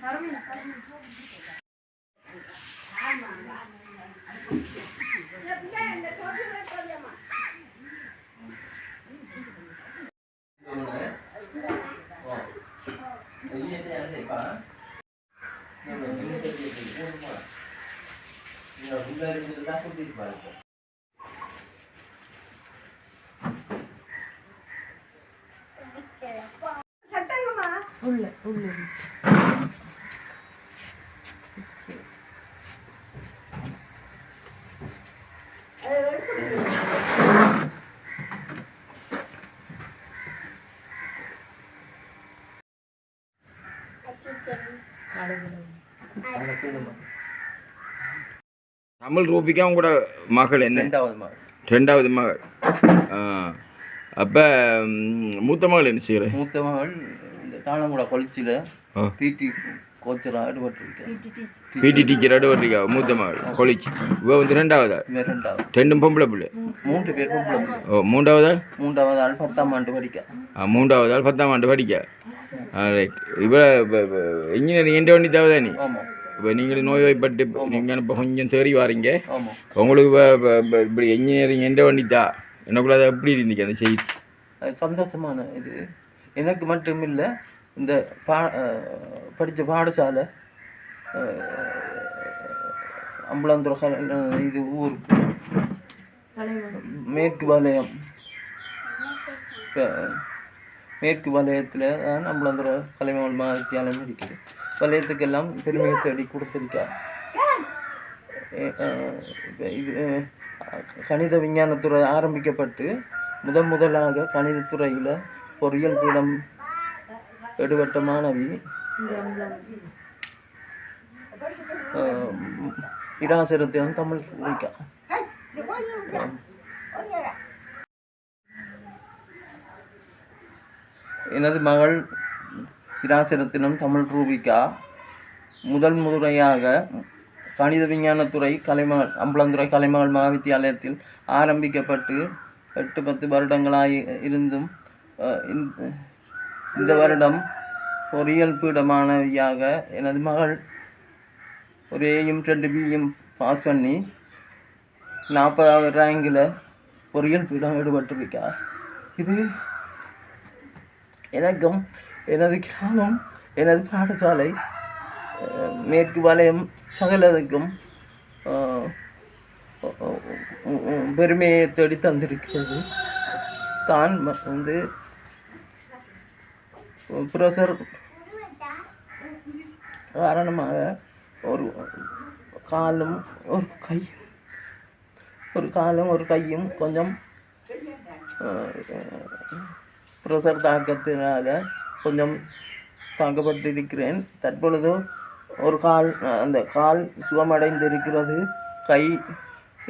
Parang yun. உள்ள உள்ள தமிழ் ரூபிக்கா உங்களோட மகள் என்ன? ரெண்டாவது மகள். ரெண்டாவது மகள். அப்போ மூத்த மகள் என்ன செய்கிற மூத்த மகள் தாளங்குடா கொளிச்சியில் ஆ. பிடி கோச்சராக ஈடுபட்டிருக்கேன் பிடி டீச்சர் அடுவட்டிக்கா மூத்த மகள். கொலிச்சு இவ வந்து ரெண்டாவதா? ரெண்டாவது. ரெண்டும் பொம்பளை பிள்ளை. மூன்று பேர் பொம்பளை பிள்ளை. ஓ மூன்றாவது? ஆள் மூன்றாவது ஆள் பத்தாம் ஆண்டு படிக்க. ஆ, மூன்றாவது ஆள் பத்தாம் ஆண்டு படிக்க. ரைட் இவ இன்ஜினியரிங் எந்த வண்டி தேவைதா நீ இப்போ நீங்கள் நோய்வாய்ப்பட்டு நீங்கள் இப்போ கொஞ்சம் தேறி வாரீங்க. உங்களுக்கு இப்ப- இப்ப- இப்ப இப்படி இன்ஜினியரிங் எந்த வண்டி தா எனக்குள்ள அது எப்படி இருந்துச்சு அந்த செய்தி? அது சந்தோஷமான இது. எனக்கு மட்டும் இல்லை இந்த பா படித்த பாடசாலை அம்பலாந்துறை இது ஊர் மேற்கு வலயம் இப்போ மேற்கு வலயத்தில் தான் அம்பலாந்துறை கலைமகள் மகாவித்தியாலயம் இருக்குது. வலயத்துக்கெல்லாம் பெருமையை தேடி கொடுத்துருக்கா. இது கணித விஞ்ஞானத்துறை ஆரம்பிக்கப்பட்டு முதன் முதலாக கணிதத்துறையில் பொறியியல் பீடம் எடுபட்ட மாணவி இராசிரத்தினம் தமிழ் வைக்கா எனது மகள் இராசிரத்தினம் தமிழ் ரூபிகா. முதல் முறையாக கணித விஞ்ஞானத்துறை கலைமகள் அம்பலந்துறை கலைமகள் மகாவித்தியாலயத்தில் ஆரம்பிக்கப்பட்டு எட்டு பத்து வருடங்களாக இருந்தும் இந்த- வருடம் பொறியியல் பீட மாணவியாக எனது மகள் ஒரு ஏயும் ரெண்டு பியும் பாஸ் பண்ணி நாற்பதாவது ரேங்கில் பொறியியல் பீடம் ஈடுபட்டிருக்கா இது எனக்கும் எனது கிராமம் எனது பாடசாலை மேற்கு வலயம் சகலதுக்கும் பெருமையை தேடி தந்திருக்கிறது தான் வந்து ப்ரெஷர் காரணமாக ஒரு காலும் ஒரு கையும் ஒரு காலும் ஒரு கையும் கொஞ்சம் ப்ரெஷர் தாக்கத்தினால் கொஞ்சம் தாக்கப்பட்டிருக்கிறேன். தற்பொழுது ஒரு கால் அந்த கால் சுகமடைந்திருக்கிறது. கை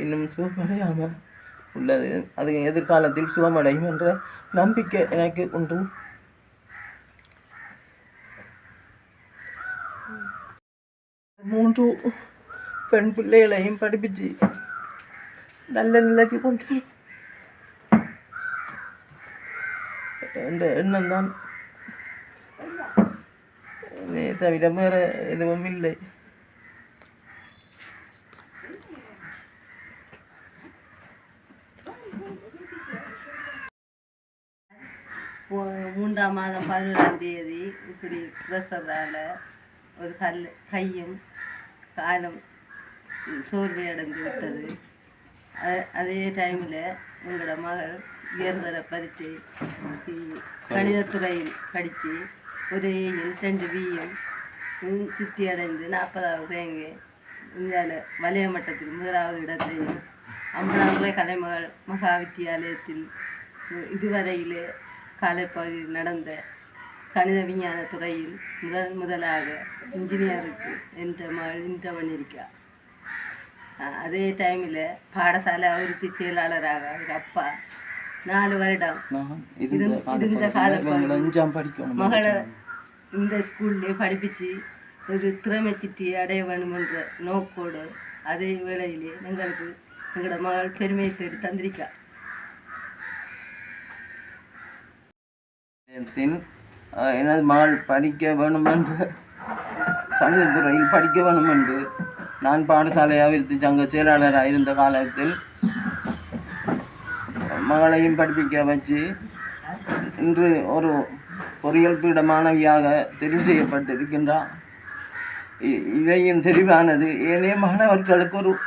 இன்னும் சுகமடையாமல் உள்ளது. அது எதிர்காலத்தில் சுகமடையும் என்ற நம்பிக்கை எனக்கு உண்டு. மூன்று பெண் பிள்ளைகளையும் படிப்பிச்சு நல்ல நிலைக்கு கொண்டு வரும். என்ற எண்ணம் தான் தவிர வேற எதுவும் இல்லை மூன்றாம் மாதம் பதினொன்றாம் தேதி இப்படி ப்ரெஷரால் ஒரு கல் கையும் காலம் சோர்வை அடைந்து விட்டது அதே டைமில் எங்களோட மகள் உயர்தர பரீட்சை கணிதத்துறையில் படித்து ஒரு ஏயும் ரெண்டு பியும் சித்தி அடைந்து நாற்பதாவது ரேங்கு இந்தியாவில் வலய மட்டத்தில் முதலாவது இடத்தையும் அம்பலாங்குறை கலைமகள் மகா வித்தியாலயத்தில் இதுவரையிலே காலைப்பகுதியில் நடந்த கணித விஞ்ஞான துறையில் முதல் முதலாக இன்ஜினியருக்கு என்ற மகள் பண்ணியிருக்கா அஹ் அதே டைமில் பாடசாலை அபிவிருத்தி செயலாளராக அவர் அப்பா. நாலு வருடம். இருந்த- படிக்கணும் மகளை இந்த ஸ்கூல்லே படிப்பிச்சு ஒரு திறமை சிட்டி அடைய வேண்டும் என்ற நோக்கோடு அதே வேளையிலே எங்களுக்கு எங்களோட மகள் பெருமையை தேடி தந்திருக்கா அஹ், எனது மகள் படிக்க வேணும் என்று கணிதத்துறையில் படிக்க வேணும் என்று நான் பாடசாலை அபிவிருத்தி சங்க செயலாளராக இருந்த காலத்தில் மகளையும் படிப்பிக்க வச்சு இன்று ஒரு பொறியியல் பீட மாணவியாக தெரிவு செய்யப்பட்டிருக்கின்றார். இ- இவையின் தெரிவானது ஏனைய மாணவர்களுக்கு ஒரு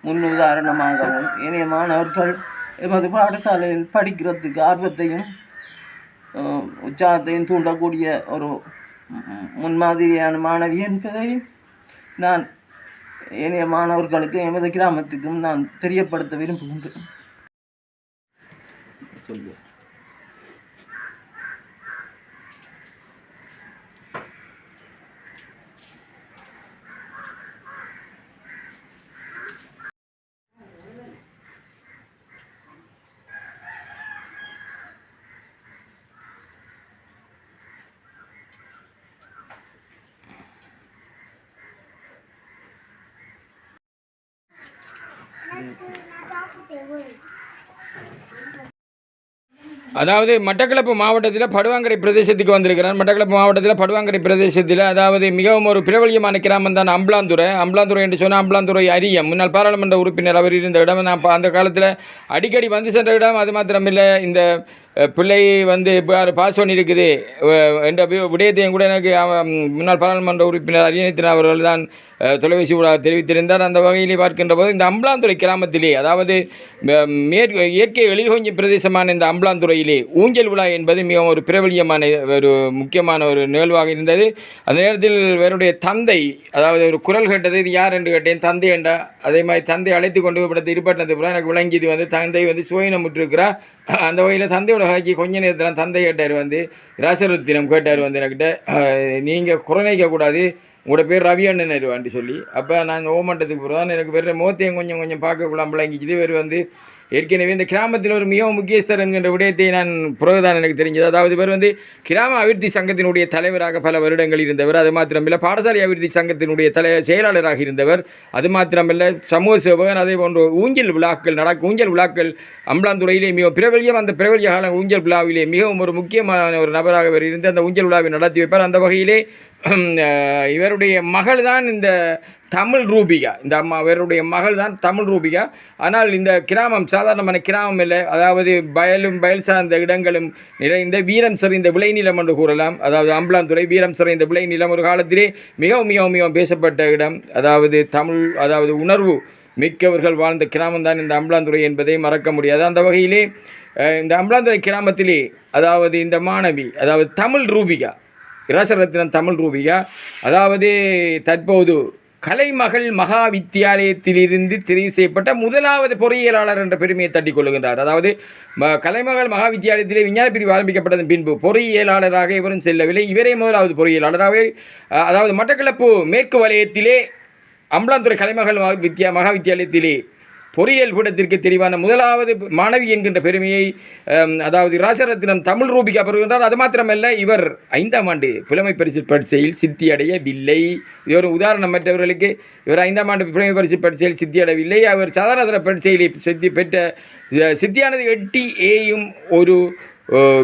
முன் உதாரணமாகவும் ஏனைய மாணவர்கள் எமது பாடசாலையில் படிக்கிறதுக்கு ஆர்வத்தையும் உற்சாகத்தையும் தூண்டக்கூடிய ஒரு முன்மாதிரியான மாணவி என்பதை நான் ஏனைய மாணவர்களுக்கும் எமது கிராமத்துக்கும் நான் தெரியப்படுத்த விரும்புகின்றேன். சொல்லுவேன் அதாவது மட்டக்களப்பு மாவட்டத்தில் படுவாங்கரை பிரதேசத்துக்கு வந்திருக்கிறான் மட்டக்களப்பு மாவட்டத்தில் படுவாங்கரை பிரதேசத்தில் அதாவது மிகவும் ஒரு பிரபலியமான கிராமம் தான் அம்பலாந்துறை. அம்பலாந்துறை என்று சொன்னால் அம்பலாந்துறை அரியம் முன்னாள் பாராளுமன்ற உறுப்பினர் அவர் இருந்த இடம் நான் அந்த காலத்தில் அடிக்கடி வந்து சென்ற இடம். அது மாத்திரமில்லை இந்த பிள்ளை வந்து இப்போ பாஸ் பண்ணியிருக்குது என்ற விடயத்தையும் கூட எனக்கு முன்னாள் பாராளுமன்ற உறுப்பினர் அரியணைத்தின் அவர்கள் தான் தொலைபேசி ஊடாக தெரிவித்திருந்தார். அந்த வகையிலே பார்க்கின்ற போது இந்த அம்பலாந்துறை கிராமத்திலே அதாவது மேற்கு இயற்கை எழில்கொஞ்சி பிரதேசமான இந்த அம்பலாந்துறையிலே ஊஞ்சல் விழா என்பது மிகவும் ஒரு பிரபலியமான ஒரு முக்கியமான ஒரு நிகழ்வாக இருந்தது. அந்த நேரத்தில் இவருடைய தந்தை அதாவது ஒரு குரல் கேட்டது இது யார்? என்று கேட்டேன். தந்தை என்றா அதே மாதிரி தந்தை அழைத்து கொண்டு போய் படத்தை இருப்பட்டது போல எனக்கு விளங்கியது வந்து தந்தை வந்து சுயநமுற்றிருக்கிறார் அந்த வகையில் தந்தையோட காய்ச்சி கொஞ்ச நேரத்தில் தந்தை கேட்டார் வந்து ராசரத்தினம் கேட்டார் வந்து என்கிட்ட நீங்கள் குறைக்க உங்களோட பேர் ரவி அண்ணன் வருவான்ட்டு சொல்லி. அப்போ நான் ஓமண்டத்துக்கு போகிறோம் எனக்கு வேறு முகத்தையும் கொஞ்சம் கொஞ்சம் பார்க்க விளங்கிக்குது வேறு வந்து ஏற்கனவே இந்த கிராமத்தில் ஒரு மிகவும் முக்கியஸ்தர் என்கின்ற விடயத்தை நான் பிறகுதான் எனக்கு தெரிஞ்சது. அதாவது இவர் வந்து கிராம அபிவிருத்தி சங்கத்தினுடைய தலைவராக பல வருடங்கள் இருந்தவர். அது மாத்திரமில்லை பாடசாலை அபிவிருத்தி சங்கத்தினுடைய தலை செயலாளராக இருந்தவர். அது மாத்திரமில்லை சமூக சேவகன் அதே போன்ற ஊஞ்சல் விழாக்கள் நடக்கும் ஊஞ்சல் விழாக்கள் அம்பலாந்துறையிலே மிகவும் பிரபல்யம். அந்த பிரபல்ய கால ஊஞ்சல் விழாவிலே மிகவும் ஒரு முக்கியமான ஒரு நபராக இவர் இருந்து அந்த ஊஞ்சல் விழாவை நடத்தி வைப்பார். அந்த வகையிலே இவருடைய மகள் தான் இந்த தமிழ் ரூபிகா. இந்த அம்மா இவருடைய மகள் தான் தமிழ் ரூபிகா. ஆனால் இந்த கிராமம் சாதாரணமான கிராமம் இல்லை. அதாவது வயலும் வயல் சார்ந்த இடங்களும் நிறைந்த வீரம் செறிந்த விளைநிலம் என்று கூறலாம். அதாவது அம்பலாந்துறை வீரம் செறிந்த விளைநிலம் ஒரு காலத்திலே மிகவும் மிகவும் மிகவும் பேசப்பட்ட இடம். அதாவது தமிழ் அதாவது உணர்வு மிக்கவர்கள் வாழ்ந்த கிராமம் தான் இந்த அம்பலாந்துறை என்பதை மறக்க முடியாது. அந்த வகையிலே இந்த அம்பலாந்துறை கிராமத்திலே அதாவது இந்த மாணவி அதாவது தமிழ் ரூபிகா இரசரத்னம் தமிழ் ரூபிகா அதாவது தற்போது கலைமகள் மகா வித்தியாலயத்திலிருந்து தெரிவு செய்யப்பட்ட முதலாவது பொறியியலாளர் என்ற பெருமையை தட்டிக் கொள்ளுகின்றார். அதாவது ம- கலைமகள் மகா வித்தியாலயத்திலே விஞ்ஞான பிரிவு ஆரம்பிக்கப்பட்டதன் பின்பு பொறியியலாளராக இவரும் செல்லவில்லை. இவரே முதலாவது பொறியியலாளராகவே அதாவது மட்டக்களப்பு மேற்கு வலயத்திலே அம்பலாந்துறை கலைமகள் மகா வித்யா மகா வித்தியாலயத்திலே பொறியியல் பீடத்திற்கு தெரிவான முதலாவது மாணவி என்கின்ற பெருமையை அதாவது ராசரத்தினம் தமிழ் ரூபிகா பெறுகின்றார். அது மாத்திரமல்ல இவர் ஐந்தாம் ஆண்டு புலமை பரிசு பரீட்சையில் சித்தியடையவில்லை. இவர் இது ஒரு உதாரணம் மற்றவர்களுக்கு. இவர் ஐந்தாம் ஆண்டு புலமை பரிசு பரீட்சையில் சித்தியடையவில்லை. அவர் சாதாரண பரீட்சையில் சித்தி பெற்ற சித்தியானது எட்டி ஏயும் ஒரு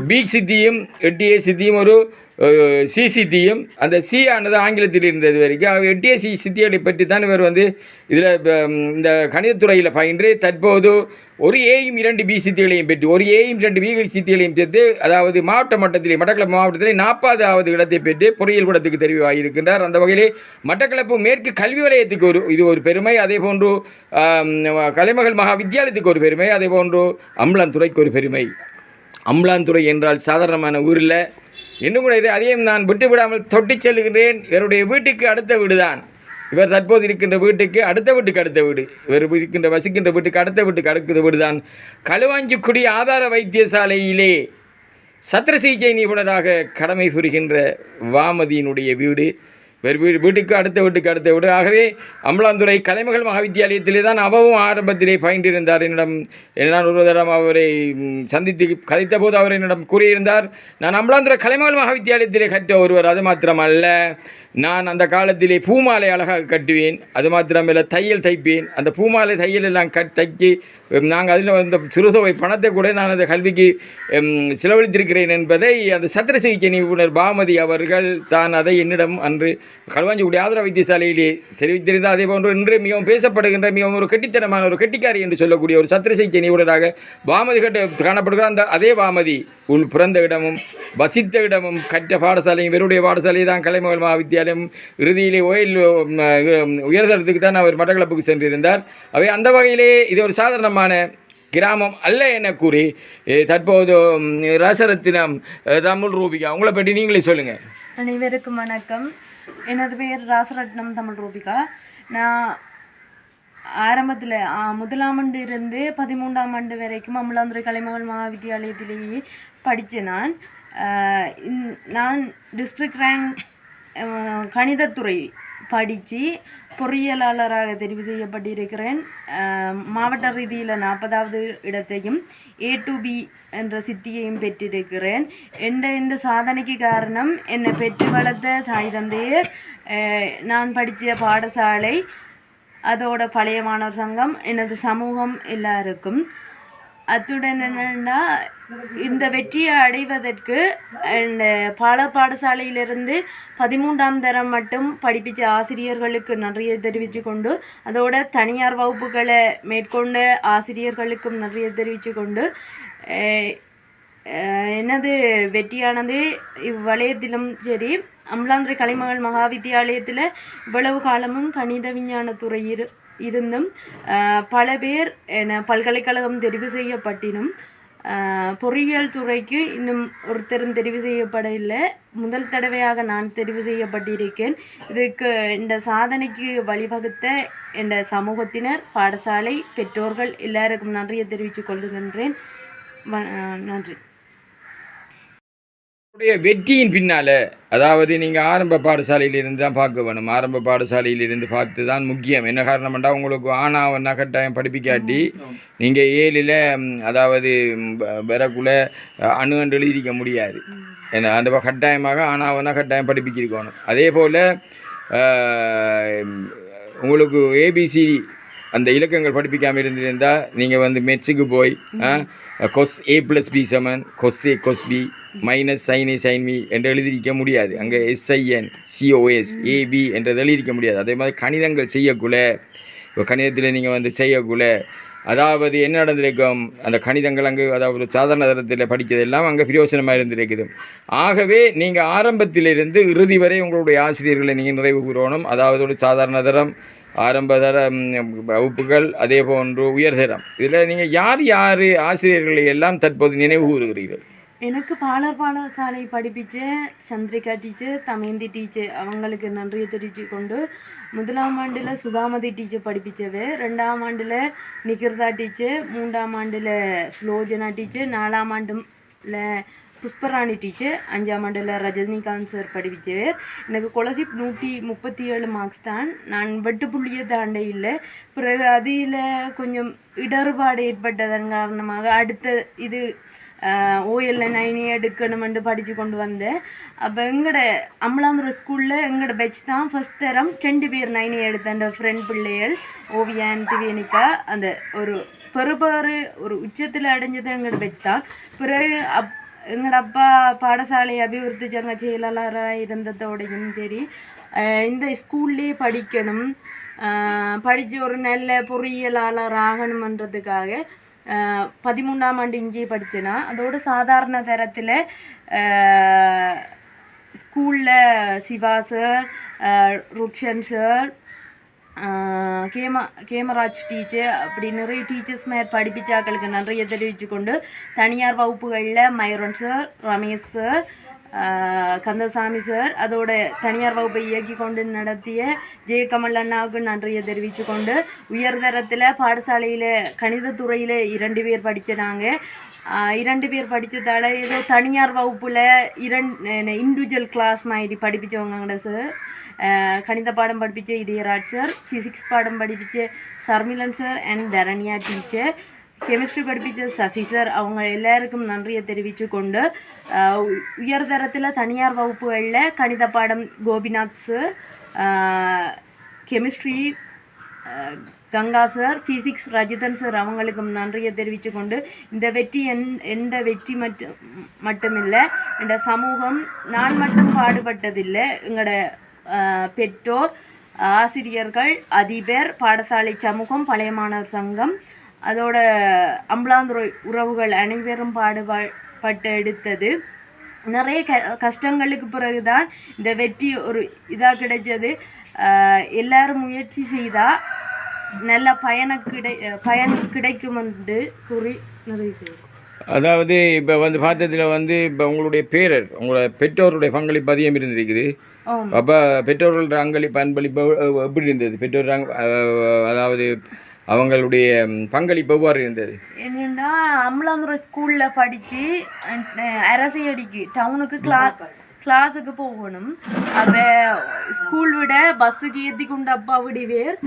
பி சித்தியும் எட்டி ஏ சித்தியும் ஒரு சிசித்தியும் அந்த சி ஆனது ஆங்கிலத்தில் இருந்தது வரைக்கும். அவர் எட்டிய சி சித்தியலை பற்றி தான் இவர் வந்து இதில் இந்த கணிதத்துறையில் பயின்று தற்போது ஒரு ஏயும் இரண்டு பி சித்திகளையும் பெற்று ஒரு ஏயும் இரண்டு பி சித்திகளையும் சேர்த்து அதாவது மாவட்ட மட்டத்திலே மட்டக்களப்பு மாவட்டத்திலே நாற்பதாவது இடத்தை பெற்று பொறியியல் கூடத்துக்கு தெரிவாகியிருக்கின்றார் அந்த வகையிலே மட்டக்களப்பு மேற்கு கல்வி வலயத்துக்கு ஒரு இது ஒரு பெருமை. அதே போன்று கலைமகள் மகா வித்தியாலயத்துக்கு ஒரு பெருமை. அதே போன்று அம்லாந்துறைக்கு ஒரு பெருமை. அம்லாந்துறை என்றால் சாதாரணமான ஊரில் இன்னும் கூட இது அதையும் நான் விட்டு விடாமல் தொட்டி செல்கிறேன் இவருடைய வீட்டுக்கு அடுத்த வீடுதான். இவர் தற்போது இருக்கின்ற வீட்டுக்கு அடுத்த வீட்டுக்கு அடுத்த வீடு. இவர் இருக்கின்ற வசிக்கின்ற வீட்டுக்கு அடுத்த வீட்டுக்கு அடுத்த வீடுதான். களுவாஞ்சிக்குடி ஆதார வைத்தியசாலையிலே சத்திர சிகிச்சை நிபுணராக கடமை புரிகின்ற வாமதியினுடைய வீடு. வேறு வீடு வீட்டுக்கு அடுத்த வீட்டுக்கு அடுத்த வீடு. ஆகவே அம்பலாந்துறை கலைமகள் மகாவித்தியாலயத்திலே தான் அவவும் ஆரம்பத்திலே பயின்றிருந்தார். என்னிடம் நான் ஒரு தரம் அவரை சந்தித்து கதைத்த போது அவர் என்னிடம் கூறியிருந்தார் நான் அம்பலாந்துறை கலைமகள் மகாவித்தியாலயத்திலே கற்ற ஒருவர் அது மாத்திரமல்ல. நான் அந்த காலத்திலே பூமாலை அழகாக கட்டுவேன். அது மாத்திரமில்லை தையல் தைப்பேன். அந்த பூமாலை தையல் எல்லாம் கட் தைக்கி நாங்கள் அதில் அந்த சிறுதொகை பணத்தை கூட நான் அந்த கல்விக்கு செலவழித்திருக்கிறேன் என்பதை அந்த சத்திர சிகிச்சை நிபுணர் பாமதி அவர்கள் தான் அதை என்னிடம் அன்று களுவாஞ்சிக்குடி ஆதர வைத்தியசாலையிலே தெரிவித்திருந்தார். அதே போன்று இன்று மிகவும் பேசப்படுகின்ற மிகவும் ஒரு கெட்டித்தனமான ஒரு கெட்டிக்காரி என்று சொல்லக்கூடிய ஒரு சத்திர சிகிச்சை நிபுணராக பாமதி கட்ட காணப்படுகிற அந்த அதே பாமதி உள் பிறந்த இடமும் வசித்த இடமும் கற்ற பாடசாலையும் இவருடைய பாடசாலை தான் கலைமகள் மகாவித்தியாலயம் இறுதியிலே ஓயில் உயர்தரத்துக்கு தான் அவர் மட்டக்களப்புக்கு சென்றிருந்தார். அவை அந்த வகையிலே இது ஒரு சாதாரணமான கிராமம் அல்ல என கூறி தற்போது ரசரத்தினம் தமிழ் ரூபிகா உங்களை பற்றி நீங்களே சொல்லுங்கள் அனைவருக்கும் வணக்கம். எனது பெயர் ராசரத்னம் தமிழ் ரூபிகா. நான் ஆரம்பத்தில் முதலாம் ஆண்டு இருந்து பதிமூன்றாம் ஆண்டு வரைக்கும் அமலாந்துறை கலைமகள் மகாவித்தியாலயத்திலேயே படித்தேன் நான் நான் டிஸ்ட்ரிக்ட் ரேங்க் கணிதத்துறை படித்து பொறியியலாளராக தெரிவு செய்யப்பட்டிருக்கிறேன். மாவட்ட ரீதியில் நாற்பதாவது இடத்தையும் ஏ டு பி என்ற சித்தியையும் பெற்றிருக்கிறேன். என்ற இந்த சாதனைக்கு காரணம் என்னை பெற்று வளர்த்த தாய் தந்தையர் நான் படித்த பாடசாலை அதோட பழைய மாணவர் சங்கம் எனது சமூகம் எல்லாருக்கும். அத்துடன் என்னென்னா இந்த வெற்றியை அடைவதற்கு அந்த பல பாடசாலையிலிருந்து பதிமூன்றாம் தரம் மட்டும் படிப்பிச்ச ஆசிரியர்களுக்கு நன்றியை தெரிவித்து கொண்டு அதோட தனியார் வகுப்புகளை மேற்கொண்ட ஆசிரியர்களுக்கும் நன்றியை தெரிவித்து கொண்டு எனது வெற்றியானது இவ்வலயத்திலும் சரி அம்பலாந்துறை கலைமகள் மகாவித்தியாலயத்தில் இவ்வளவு காலமும் கணித விஞ்ஞான துறை இரு இருந்தும் பல பேர் என பல்கலைக்கழகம் தெரிவு செய்யப்பட்டினும் பொறியியல் துறைக்கு இன்னும் ஒருத்தரும் தெரிவு செய்யப்படவில்லை. முதல் தடவையாக நான் தெரிவு செய்யப்பட்டிருக்கேன். இதுக்கு இந்த சாதனைக்கு வழிவகுத்த இந்த சமூகத்தினர் பாடசாலை பெற்றோர்கள் எல்லாருக்கும் நன்றியை தெரிவித்துக் கொள்கின்றேன். வ- நன்றி. உடைய வெற்றியின் பின்னால் அதாவது நீங்கள் ஆரம்ப பாடசாலையிலிருந்து தான் பார்க்க வேணும். ஆரம்ப பாடசாலையிலிருந்து பார்த்து தான் முக்கியம். என்ன காரணம்டா உங்களுக்கு ஆனாவன்னா கட்டாயம் படிப்பிக்காட்டி நீங்கள் ஏழில் அதாவது வரக்குள்ள அஹ், அணு அண்டு எழுதிக்க முடியாது. ஏன்னா அந்த கட்டாயமாக ஆனாவன்னா கட்டாயம் படிப்பிச்சிருக்கணும். அதே போல் உங்களுக்கு ஏபிசி அந்த இலக்கங்கள் படிப்பிக்காமல் இருந்திருந்தால் நீங்கள் வந்து மெட்ஸுக்கு போய் cos A plus B seven cos A cos B minus சைனை சைன்மி சைன் பி என்று எழுதியிருக்க முடியாது. அங்கே எஸ்ஐஎன் சிஓஎஸ் ஏபி என்றது எழுதியிருக்க முடியாது. அதே மாதிரி கணிதங்கள் செய்யக்குள்ள இப்போ கணிதத்தில் நீங்கள் வந்து செய்யக்குள்ள அதாவது என்ன நடந்திருக்கும்? அந்த கணிதங்கள் அங்கே அதாவது சாதாரண தரத்தில் படித்ததெல்லாம் அங்கே பிரயோசனமாக இருந்திருக்குது. ஆகவே நீங்கள் ஆரம்பத்திலிருந்து இறுதி வரை உங்களுடைய ஆசிரியர்களை நீங்கள் நிறைவு கூறணும். அதாவது ஒரு சாதாரண தரம் ஆரம்ப தர வகுப்புகள் அதே போன்று உயர்தரம் இதில் நீங்கள் யார் யார் ஆசிரியர்களை எல்லாம் தற்போது நினைவு கூறுகிறீர்கள்? எனக்கு பாலர் பாடசாலை படிப்பிச்ச சந்திரிகா டீச்சர் தமேந்தி டீச்சர் அவங்களுக்கு நன்றியை தெரிவித்து கொண்டு முதலாம் ஆண்டில் சுதாமதி டீச்சர் படிப்பிச்சது. ரெண்டாம் ஆண்டில் நிகிர்தா டீச்சர் மூன்றாம் ஆண்டில் ஸ்லோஜனா டீச்சர் நாலாம் ஆண்டுல புஷ்பராணி டீச்சர் அஞ்சாம் ஆண்டில் ரஜினிகாந்த் சார் படிப்பிச்சவர். எனக்கு கொலசிப் நூற்றி முப்பத்தி ஏழு மார்க்ஸ் தான். நான் வெட்டு புள்ளியை தாண்ட இல்லை. பிறகு அதில் கொஞ்சம் இடர்பாடு ஏற்பட்டதன் காரணமாக அடுத்த இது ஓஎல்ல நைனி எடுக்கணுமென்று படித்து கொண்டு வந்தேன் அப்போ எங்களோட அமலாந்துறை ஸ்கூலில் எங்களோட பெச் தான் ஃபஸ்ட் தரம் ரெண்டு பேர் நைனி எடுத்த ஃப்ரெண்ட் பிள்ளைகள் ஓவியான் திவேனிகா அந்த ஒரு பெறுபேறு ஒரு உச்சத்தில் அடைஞ்சது எங்களோட பெச் தான் பிறகு அப் எங்களோட அப்பா பாடசாலை அபிவிருத்தி சங்க செயலாளராக இருந்ததோடையும் சரி இந்த ஸ்கூல்லேயே படிக்கணும் படித்து ஒரு நல்ல பொறியியலாளர் ஆகணுமன்றதுக்காக பதிமூணாம் ஆண்டு இஞ்சி படித்தேனா அதோட சாதாரண தரத்தில் ஸ்கூலில் சிவா சார் ருக்ஷன் சார் கேமா கேம கேமராஜ் டீச்சர் அப்படி நிறைய டீச்சர்ஸ் மேல் படிப்பிச்சாக்களுக்கு நிறைய தெரிவித்து கொண்டு தனியார் வகுப்புகளில் Mayuran sir Ramesh sir Kandasamy sir அதோட தனியார் வகுப்பை இயக்கி கொண்டு நடத்திய ஜெயகமல் அண்ணாவுக்கு நன்றியை தெரிவித்து கொண்டு உயர்தரத்தில் பாடசாலையில் கணிதத்துறையில் இரண்டு பேர் படித்தனாங்க இரண்டு பேர் படித்ததால் ஏதோ தனியார் வகுப்பில் இரண்டு இண்டிவிஜுவல் கிளாஸ் மாதிரி படிப்பிச்சவங்க சார் கணித பாடம் படிப்பிச்ச இதயராஜ் சார் ஃபிசிக்ஸ் பாடம் படிப்பிச்ச Sharmilan sir and Dharanya teacher chemistry படிப்பிச்ச Sasi sir அவங்க எல்லாருக்கும் நன்றியை தெரிவித்து கொண்டு உயர்தரத்தில் தனியார் வகுப்புகளில் கணித பாடம் Gopinath sir chemistry Ganga sir physics Rajithan sir அவங்களுக்கும் நன்றியை தெரிவித்து கொண்டு இந்த வெற்றி என் எந்த வெற்றி மட்டும் மட்டுமில்லை இந்த சமூகம் நான் மட்டும் பாடுபட்டதில்லை எங்களோட பெற்றோர் ஆசிரியர்கள் அதிபர் பாடசாலை சமூகம் பழைய மாணவர் சங்கம் அதோட அம்பலாந்துறை உறவுகள் அனைவரும் பாடுபட்டு எடுத்தது நிறைய க கஷ்டங்களுக்கு பிறகுதான் இந்த வெற்றி ஒரு இதாக கிடைச்சது. எல்லாரும் முயற்சி செய்தால் நல்ல பயண கிடை பயன் கிடைக்கும் என்று கூறி நிறைவு செய்கிறோம் அதாவது இப்போ வந்து பார்த்ததுல வந்து இப்போ உங்களுடைய பேரர் உங்களோட பெற்றோருடைய பங்களிப்பு அதிகம் இருந்திருக்குது. அப்போ பெற்றோர்களோட அங்களிப்பு அன்பளிப்பு எப்படி இருந்தது? பெற்றோர் அதாவது அவங்களுடைய பங்களிப்பு எவ்வாறு இருந்தது? என்னென்னா அம்லாந்துறை ஸ்கூலில் படித்து அரசியடிக்கு டவுனுக்கு கிளாஸ் க்ளாஸுக்கு போகணும். அப்போ ஸ்கூல் விட பஸ்ஸுக்கு ஏற்றி கொண்டு அப்பா விடுவேர்.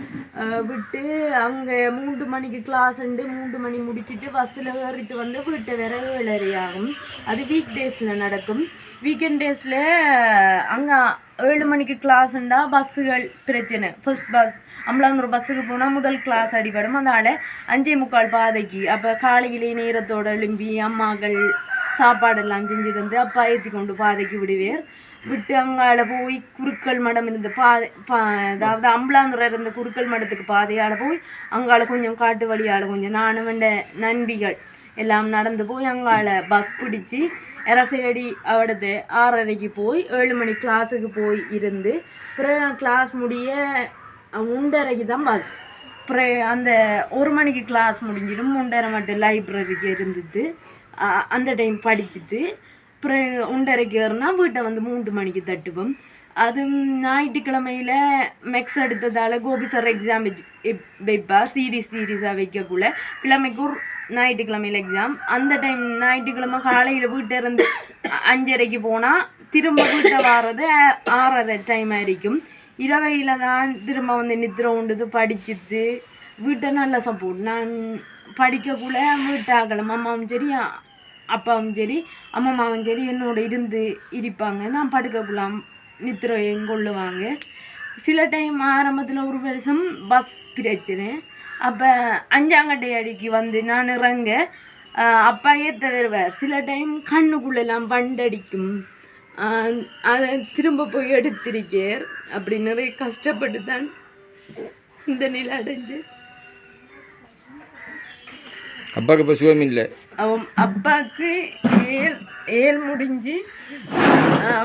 விட்டு அங்கே மூன்று மணிக்கு கிளாஸ் உண்டு. மூன்று மணி முடிச்சிட்டு பஸ்ஸில் ஏறிட்டு வந்து வீட்டை வேற ஏழரை ஆகும் அது வீக் டேஸில் நடக்கும். வீக்கெண்ட் டேஸில் அங்கே ஏழு மணிக்கு கிளாஸ்ண்டா பஸ்ஸுகள் பிரச்சனை. ஃபஸ்ட் பஸ் அம்பலாந்தூர் பஸ்ஸுக்கு போனால் முதல் கிளாஸ் அடிபடும். அதனால் அஞ்சே முக்கால் பாதைக்கு. அப்போ காலையிலே நேரத்தோடு எழும்பி அம்மாக்கள் சாப்பாடெல்லாம் செஞ்சு தந்து அப்பா ஏற்றி கொண்டு பாதைக்கு விடுவேர். விட்டு அங்கால போய் குருக்கள் மடம் இருந்த பாதை பா அதாவது அம்பலாங்குற இருந்த குருக்கள் மடத்துக்கு பாதையால் போய் அங்கால கொஞ்சம் காட்டு வழியால் கொஞ்சம் நானும் என்ற நண்பிகள் எல்லாம் நடந்து போய் அங்கால பஸ் பிடிச்சி அரசேடி அவடத்து ஆறரைக்கு போய் ஏழு மணி கிளாஸுக்கு போய் இருந்து பிறகு கிளாஸ் முடிய மூன்றரைக்கு தான் பஸ் அப்புறம் அந்த ஒரு மணிக்கு கிளாஸ் முடிஞ்சிடும். மூன்றரை மட்டும் லைப்ரரிக்கு இருந்தது அந்த டைம் படிச்சுட்டு அப்புறம் ஒன்றரைக்கு ஏறினா வீட்டை வந்து மூன்று மணிக்கு தட்டுவோம். அது ஞாயிற்றுக்கிழமையில் மெக்ஸ் எடுத்ததால் கோபி சார் எக்ஸாம் வைப்பார். சீரீஸ் சீரீஸாக வைக்கக்குள்ள. கிழமைக்கு ஒரு ஞாயிற்றுக்கிழமையில் எக்ஸாம் அந்த டைம் ஞாயிற்றுக்கிழமை காலையில் வீட்டை இருந்து அஞ்சரைக்கு போனால் திரும்ப வீட்டை வர்றது ஆறரை டைம் ஆயிருக்கும் இரவையில் தான் திரும்ப வந்து நித்திர உண்டுது படிச்சுட்டு வீட்டை நல்ல சப்போர்ட் நான் படிக்கக்குள்ள வீட்டாகலாம் அம்மாவும் சரி அப்பாவும் சரி அம்மாவும் சரி என்னோட இருந்து இருப்பாங்க நான் படுக்கக்குள்ள நித்திரையும் கொள்ளுவாங்க. சில டைம் ஆரம்பத்தில் ஒரு வருஷம் பஸ் பிரச்சனை. அப்போ அஞ்சாங்கட்டை அடிக்கு வந்து நான் இறங்க அப்பா ஏற்ற வருவார். சில டைம் கண்ணுக்குள்ளெல்லாம் பண்டடிக்கும் அதை திரும்ப போய் எடுத்திருக்கார். அப்படி நிறைய கஷ்டப்பட்டு தான் இந்த நிலை அடைஞ்சு அப்பாவுக்கு இப்போ சுகம் இல்லை. அவன் அப்பாவுக்கு ஏழ் ஏழ் முடிஞ்சு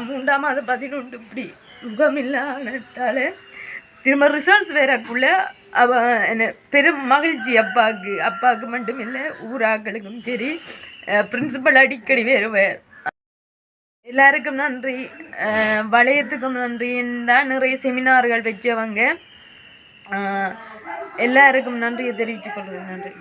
மூன்றாம் மாதம் பதினொன்று இப்படி சுகம் முகமில்லானதால திரும்ப ரிசல்ட்ஸ் வேறக்குள்ள அவ என்ன பெரும் மகிழ்ச்சி அப்பாவுக்கு அப்பாவுக்கு மட்டும் இல்லை ஊராக்களுக்கும் சரி பிரின்சிபல் அடிக்கடி வருவார் எல்லாருக்கும் நன்றி. வளையத்துக்கும் நன்றி. தான் நிறைய செமினார்கள் வச்சவங்க எல்லாருக்கும் நன்றியை தெரிவித்துக் கொள்கிறேன். நன்றி.